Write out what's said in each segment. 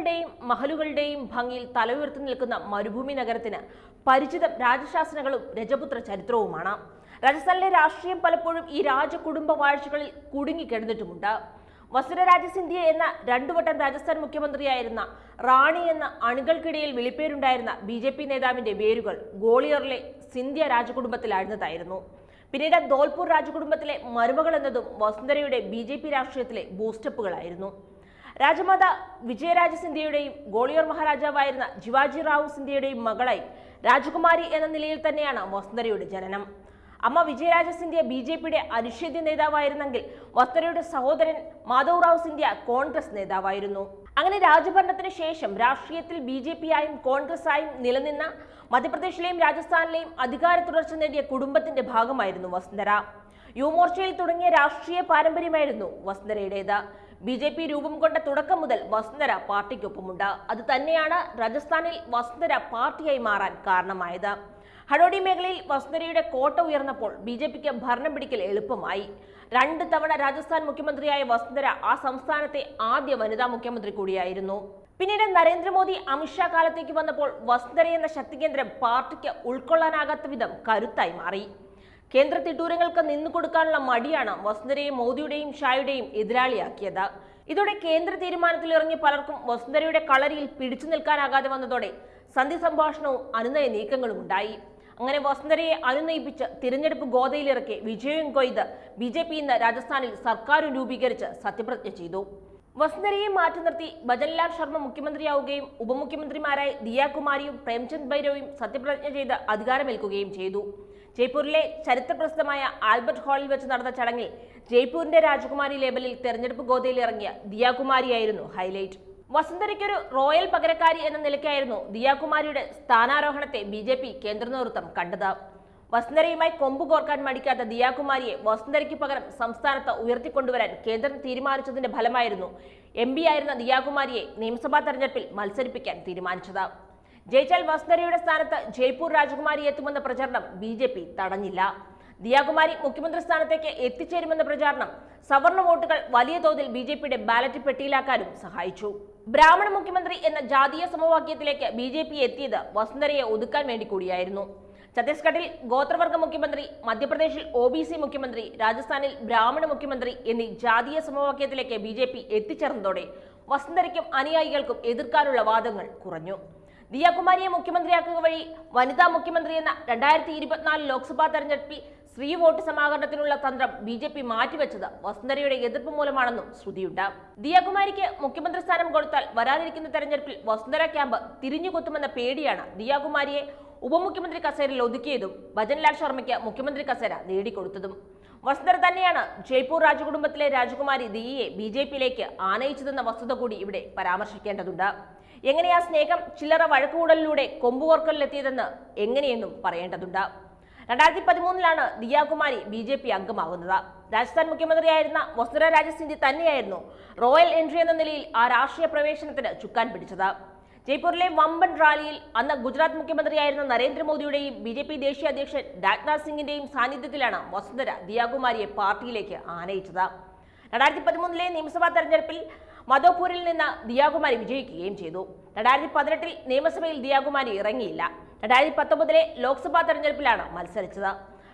കെട്ടിടങ്ങളുടെയും മഹലുകളുടെയും ഭംഗിയിൽ തലയുയർത്തി നിൽക്കുന്ന മരുഭൂമി നഗരത്തിന് പരിചിതം രാജശാസനകളും രജപുത്ര ചരിത്രവുമാണ്. രാജസ്ഥാനിലെ രാഷ്ട്രീയം പലപ്പോഴും ഈ രാജകുടുംബ വാഴ്ചകളിൽ കുടുങ്ങിക്കിടന്നിട്ടുമുണ്ട് വസുരരാജ സിന്ധ്യ എന്ന രണ്ടുവട്ടം രാജസ്ഥാൻ മുഖ്യമന്ത്രിയായിരുന്ന റാണി എന്ന അണികൾക്കിടയിൽ വിളിപ്പേരുണ്ടായിരുന്ന ബി ജെ പി നേതാവിന്റെ വേരുകൾ ഗോളിയറിലെ സിന്ധ്യ രാജകുടുംബത്തിലായിരുന്നതായിരുന്നു. പിന്നീട് ധോൽപൂർ രാജകുടുംബത്തിലെ മരുമകൾ എന്നതും വസുന്ധരയുടെ ബി ജെ പി രാഷ്ട്രീയത്തിലെ ബൂസ്റ്റപ്പുകളായിരുന്നു രാജമാത വിജയരാജ സിന്ധ്യയുടെയും ഗോളിയോർ മഹാരാജാവായിരുന്ന ജിവാജി റാവു സിന്ധ്യയുടെയും മകളായി രാജകുമാരി എന്ന നിലയിൽ തന്നെയാണ് വസുന്ധരയുടെ ജനനം. അമ്മ വിജയരാജ സിന്ധ്യ ബി ജെ പിയുടെ അനുഷേദ്യ നേതാവായിരുന്നെങ്കിൽ വസ്തരയുടെ സഹോദരൻ മാധവ് റാവു സിന്ധ്യ കോൺഗ്രസ് നേതാവായിരുന്നു. അങ്ങനെ രാജഭരണത്തിന് ശേഷം രാഷ്ട്രീയത്തിൽ ബി ജെ പി ആയും കോൺഗ്രസ് ആയും നിലനിന്ന മധ്യപ്രദേശിലെയും രാജസ്ഥാനിലെയും അധികാര തുടർച്ച നേടിയ കുടുംബത്തിന്റെ ഭാഗമായിരുന്നു വസുന്ധര. യുവമോർച്ചയിൽ തുടങ്ങിയ രാഷ്ട്രീയ പാരമ്പര്യമായിരുന്നു വസുന്ധരയുടേത്. ബി ജെ പി രൂപം കൊണ്ട തുടക്കം മുതൽ വസുന്ധര പാർട്ടിക്കൊപ്പമുണ്ട്. അത് തന്നെയാണ് രാജസ്ഥാനിൽ വസുന്ധര പാർട്ടിയായി മാറാൻ കാരണമായത്. ഹഡോഡി മേഖലയിൽ വസുന്ധരയുടെ കോട്ട ഉയർന്നപ്പോൾ ബി ജെ പിക്ക് ഭരണം പിടിക്കൽ എളുപ്പമായി. രണ്ട് തവണ രാജസ്ഥാൻ മുഖ്യമന്ത്രിയായ വസുന്ധര ആ സംസ്ഥാനത്തെ ആദ്യ വനിതാ മുഖ്യമന്ത്രി കൂടിയായിരുന്നു. പിന്നീട് നരേന്ദ്രമോദി അമിത്ഷാ കാലത്തേക്ക് വന്നപ്പോൾ വസുന്ധര എന്ന ശക്തികേന്ദ്രം പാർട്ടിക്ക് ഉൾക്കൊള്ളാനാകാത്ത വിധം കരുത്തായി മാറി. കേന്ദ്ര തിട്ടൂരങ്ങൾക്ക് നിന്നു കൊടുക്കാനുള്ള മടിയാണ് വസുന്ധരയും മോദിയുടെയും ഷായുടെയും എതിരാളിയാക്കിയത്. ഇതോടെ കേന്ദ്ര തീരുമാനത്തിൽ ഇറങ്ങി പലർക്കും വസുന്ധരയുടെ കളരിയിൽ പിടിച്ചു നിൽക്കാനാകാതെ വന്നതോടെ സന്ധി സംഭാഷണവും അനുനയ നീക്കങ്ങളും ഉണ്ടായി. അങ്ങനെ വസുന്ധരയെ അനുനയിപ്പിച്ച് തിരഞ്ഞെടുപ്പ് ഗോതയിലിറക്കി വിജയം കൊയ്ത് ബി ജെ പി ഇന്ന് രാജസ്ഥാനിൽ സർക്കാരും രൂപീകരിച്ച് സത്യപ്രതിജ്ഞ ചെയ്തു. വസുന്ധരയെ മാറ്റി നിർത്തി ഭജൻലാൽ ശർമ്മ മുഖ്യമന്ത്രിയാവുകയും ഉപമുഖ്യമന്ത്രിമാരായി ദിയാകുമാരിയും പ്രേംചന്ദ് ഭൈരവും സത്യപ്രതിജ്ഞ ചെയ്ത് അധികാരമേൽക്കുകയും ചെയ്തു. ജയ്പൂരിലെ ചരിത്രപ്രസിദ്ധമായ ആൽബർട്ട് ഹാളിൽ വെച്ച് നടന്ന ചടങ്ങിൽ ജയ്പൂരിന്റെ രാജകുമാരി ലേബലിൽ തെരഞ്ഞെടുപ്പ് ഗോതയിൽ ഇറങ്ങിയ ദിയാകുമാരിയായിരുന്നു ഹൈലൈറ്റ്. വസുന്ധരയ്ക്കൊരു റോയൽ പകരക്കാരി എന്ന നിലയ്ക്കായിരുന്നു ദിയാകുമാരിയുടെ സ്ഥാനാരോഹണത്തെ ബി ജെ പി കേന്ദ്ര നേതൃത്വം കണ്ടത്. വസുന്ധരയുമായി കൊമ്പ് കോർക്കാൻ മടിക്കാത്ത ദിയാകുമാരിയെ വസുന്ധരയ്ക്ക് പകരം സംസ്ഥാനത്ത് ഉയർത്തിക്കൊണ്ടുവരാൻ കേന്ദ്രം തീരുമാനിച്ചതിന്റെ ഫലമായിരുന്നു എം ആയിരുന്ന ദിയാകുമാരിയെ നിയമസഭാ തെരഞ്ഞെടുപ്പിൽ മത്സരിപ്പിക്കാൻ തീരുമാനിച്ചത്. ജയിച്ചാൽ വസുന്ധരയുടെ സ്ഥാനത്ത് ജയ്പൂർ രാജകുമാരി എത്തുമെന്ന പ്രചരണം ബി ജെ പി തടഞ്ഞില്ല. ദിയാകുമാരി മുഖ്യമന്ത്രി സ്ഥാനത്തേക്ക് എത്തിച്ചേരുമെന്ന പ്രചാരണം സവർണ വോട്ടുകൾ വലിയ തോതിൽ ബി ജെ പിയുടെ ബാലറ്റ് പെട്ടിയിലാക്കാനും സഹായിച്ചു. ബ്രാഹ്മണ മുഖ്യമന്ത്രി എന്ന ജാതീയ സമവാക്യത്തിലേക്ക് ബി ജെ പി എത്തിയത് വസുന്ധരയെ ഒതുക്കാൻ വേണ്ടി കൂടിയായിരുന്നു. ഛത്തീസ്ഗഡിൽ ഗോത്രവർഗ മുഖ്യമന്ത്രി മധ്യപ്രദേശിൽ ഒ ബി സി മുഖ്യമന്ത്രി രാജസ്ഥാനിൽ ബ്രാഹ്മണ മുഖ്യമന്ത്രി എന്നീ ജാതീയ സമവാക്യത്തിലേക്ക് ബി ജെ പി എത്തിച്ചേർന്നതോടെ വസുന്ധരയ്ക്കും അനുയായികൾക്കും എതിർക്കാനുള്ള വാദങ്ങൾ കുറഞ്ഞു. ദിയാകുമാരിയെ മുഖ്യമന്ത്രിയാക്കുക വഴി വനിതാ മുഖ്യമന്ത്രി എന്ന രണ്ടായിരത്തി ഇരുപത്തിനാല് ലോക്സഭാ തെരഞ്ഞെടുപ്പിൽ സ്ത്രീ വോട്ട് സമാഹരണത്തിനുള്ള തന്ത്രം ബി ജെ പി മാറ്റിവെച്ചത് വസുന്ധരയുടെ എതിർപ്പ് മൂലമാണെന്നും ശ്രുതിയുണ്ട്. ദിയാകുമാരിക്ക് മുഖ്യമന്ത്രി സ്ഥാനം കൊടുത്താൽ വരാതിരിക്കുന്ന തെരഞ്ഞെടുപ്പിൽ വസുന്ധര ക്യാമ്പ് തിരിഞ്ഞുകൊത്തുമെന്ന പേടിയാണ് ദിയാകുമാരിയെ ഉപമുഖ്യമന്ത്രി കസേരയിൽ ഒതുക്കിയതും ഭജൻലാൽ ശർമ്മയ്ക്ക് മുഖ്യമന്ത്രി കസേര നേടിക്കൊടുത്തതും. വസുന്ധര തന്നെയാണ് ജയ്പൂർ രാജകുടുംബത്തിലെ രാജകുമാരി ദിയെ ബി ജെ പിയിലേക്ക് ആനയിച്ചതെന്ന വസ്തുത കൂടി ഇവിടെ പരാമർശിക്കേണ്ടതുണ്ട്. എങ്ങനെയാ സ്നേഹം ചില്ലറ വഴക്കുകൂടലിലൂടെ കൊമ്പുകോർക്കലിലെത്തിയതെന്ന് എങ്ങനെയെന്നും പറയേണ്ടതുണ്ട്. രണ്ടായിരത്തി പതിമൂന്നിലാണ് ദിയാകുമാരി ബി ജെ പി അംഗമാകുന്നത്. രാജസ്ഥാൻ മുഖ്യമന്ത്രിയായിരുന്ന വസുന്ധര രാജ തന്നെയായിരുന്നു റോയൽ എൻട്രി എന്ന നിലയിൽ ആ രാഷ്ട്രീയ പ്രവേശനത്തിന് ചുക്കാൻ പിടിച്ചത്. ജയ്പൂരിലെ വമ്പൻ റാലിയിൽ അന്ന് ഗുജറാത്ത് മുഖ്യമന്ത്രിയായിരുന്ന നരേന്ദ്രമോദിയുടെയും ബി ജെ പി ദേശീയ അധ്യക്ഷൻ രാജ്നാഥ് സിംഗിന്റെയും സാന്നിധ്യത്തിലാണ് വസുന്ധര ദിയാകുമാരിയെ പാർട്ടിയിലേക്ക് ആനയിച്ചത്. രണ്ടായിരത്തി പതിമൂന്നിലെ നിയമസഭാ തെരഞ്ഞെടുപ്പിൽ മധോപൂരിൽ നിന്ന് ദിയാകുമാരി വിജയിക്കുകയും ചെയ്തു. രണ്ടായിരത്തി പതിനെട്ടിൽ നിയമസഭയിൽ ദിയാകുമാരി ഇറങ്ങിയില്ല. രണ്ടായിരത്തി പത്തൊമ്പതിലെ ലോക്സഭാ തെരഞ്ഞെടുപ്പിലാണ് മത്സരിച്ചത്.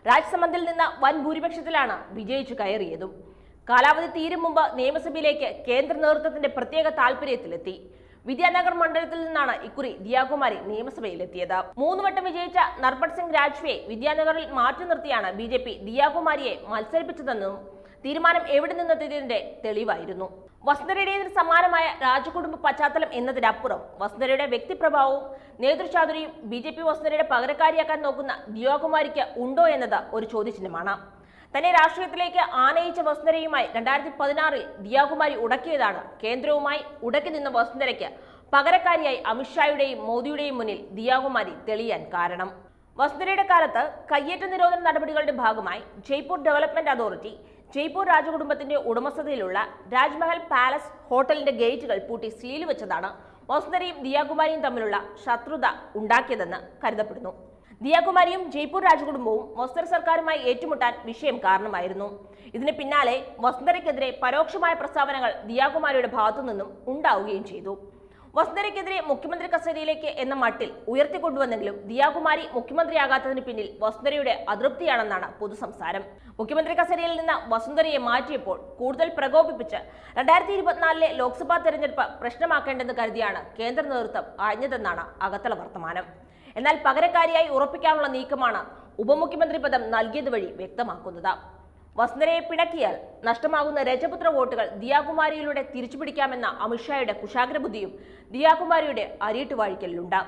രാജ്സമന്ദിൽ നിന്ന് വൻ ഭൂരിപക്ഷത്തിലാണ് വിജയിച്ചു കയറിയതും. കാലാവധി തീരും മുമ്പ് നിയമസഭയിലേക്ക് കേന്ദ്ര നേതൃത്വത്തിന്റെ പ്രത്യേക താൽപര്യത്തിലെത്തി. വിദ്യാനഗർ മണ്ഡലത്തിൽ നിന്നാണ് ഇക്കുറി ദിയാകുമാരി നിയമസഭയിലെത്തിയത്. മൂന്ന് വട്ടം വിജയിച്ച നർബട്ട് സിംഗ് രാജ്വയെ വിദ്യാനഗറിൽ മാറ്റി നിർത്തിയാണ് ബി ജെ പി ദിയാകുമാരിയെ മത്സരിപ്പിച്ചതെന്നും തീരുമാനം എവിടെ നിന്നെത്തിയതിന്റെ തെളിവായിരുന്നു. വസുന്ധരയുടേതിന് സമാനമായ രാജകുടുംബ പശ്ചാത്തലം എന്നതിനപ്പുറം വസുന്ധരയുടെ വ്യക്തിപ്രഭാവവും നേതൃചാതുരിയും ബി ജെ പി വസുന്ധരയുടെ പകരക്കാരിയാക്കാൻ നോക്കുന്ന ദിയാകുമാരിക്ക് ഉണ്ടോ എന്നത് ഒരു ചോദ്യചിഹ്നമാണ്. തന്നെ രാഷ്ട്രീയത്തിലേക്ക് ആനയിച്ച വസുന്ധരയുമായി രണ്ടായിരത്തി പതിനാറിൽ ദിയാകുമാരി ഉടക്കിയതാണ്. കേന്ദ്രവുമായി ഉടക്കി നിന്ന വസുന്ധരയ്ക്ക് പകരക്കാരിയായി അമിത്ഷായുടെയും മോദിയുടെയും മുന്നിൽ ദിയാകുമാരി തെളിയാൻ കാരണം. വസുന്ധരയുടെ കാലത്ത് കയ്യേറ്റ നിരോധന നടപടികളുടെ ഭാഗമായി ജയ്പൂർ ഡെവലപ്മെന്റ് അതോറിറ്റി ജയ്പൂർ രാജകുടുംബത്തിന്റെ ഉടമസ്ഥതയിലുള്ള രാജ്മഹൽ പാലസ് ഹോട്ടലിന്റെ ഗേറ്റുകൾ പൂട്ടി സീൽ വെച്ചതാണ് വസുന്ധരയും ദിയാകുമാരിയും തമ്മിലുള്ള ശത്രുത ഉണ്ടാക്കിയതെന്ന് കരുതപ്പെടുന്നു. ദിയാകുമാരിയും ജയ്പൂർ രാജകുടുംബവും മൊസ്തർ സർക്കാരുമായി ഏറ്റുമുട്ടാൻ വിഷയം കാരണമായിരുന്നു. ഇതിന് പിന്നാലെ വസുന്ധരയ്ക്കെതിരെ പരോക്ഷമായ പ്രസ്താവനകൾ ദിയാകുമാരിയുടെ ഭാഗത്തു നിന്നും ഉണ്ടാവുകയും ചെയ്തു. വസുന്ധരയ്ക്കെതിരെ മുഖ്യമന്ത്രി കസേരയിലേക്ക് എന്ന മട്ടിൽ ഉയർത്തിക്കൊണ്ടുവന്നെങ്കിലും ദിയാകുമാരി മുഖ്യമന്ത്രിയാകാത്തതിന് പിന്നിൽ വസുന്ധരയുടെ അതൃപ്തിയാണെന്നാണ് പൊതുസംസാരം. മുഖ്യമന്ത്രി കസേരയിൽ നിന്ന് വസുന്ധരയെ മാറ്റിയപ്പോൾ കൂടുതൽ പ്രകോപിപ്പിച്ച് രണ്ടായിരത്തി ഇരുപത്തിനാലിലെ ലോക്സഭാ തെരഞ്ഞെടുപ്പ് പ്രശ്നമാക്കേണ്ടെന്ന് കരുതിയാണ് കേന്ദ്ര നേതൃത്വം ആഞ്ഞതെന്നാണ് അകത്തള വർത്തമാനം. എന്നാൽ പകരക്കാരിയായി ഉറപ്പിക്കാനുള്ള നീക്കമാണ് ഉപമുഖ്യമന്ത്രി പദം നൽകിയത് വഴി വ്യക്തമാക്കുന്നത്. വസുന്ധരയെ പിണക്കിയാൽ നഷ്ടമാകുന്ന രജപുത്ര വോട്ടുകൾ ദിയാകുമാരിയിലൂടെ തിരിച്ചുപിടിക്കാമെന്ന അമിത്ഷായുടെ കുശാഗ്രബുദ്ധിയും ദിയാകുമാരിയുടെ അരിയിട്ടുവാഴിക്കലിലുണ്ട്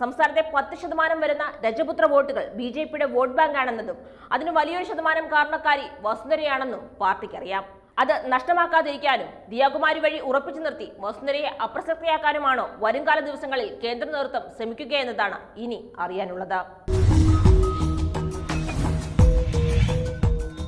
സംസ്ഥാനത്തെ പത്ത് ശതമാനം വരുന്ന രജപുത്ര വോട്ടുകൾ ബി ജെ പിയുടെ വോട്ട് ബാങ്കാണെന്നതും അതിന് വലിയൊരു ശതമാനം കാരണക്കാരി വസുന്ധരയാണെന്നും പാർട്ടിക്കറിയാം. അത് നഷ്ടമാക്കാതിരിക്കാനും ദിയാകുമാരി വഴി ഉറപ്പിച്ചു നിർത്തി വസുന്ധരയെ അപ്രസക്തയാക്കാനുമാണോ വരുംകാല ദിവസങ്ങളിൽ കേന്ദ്ര നേതൃത്വം ശ്രമിക്കുകയെന്നതാണ് ഇനി അറിയാനുള്ളത്.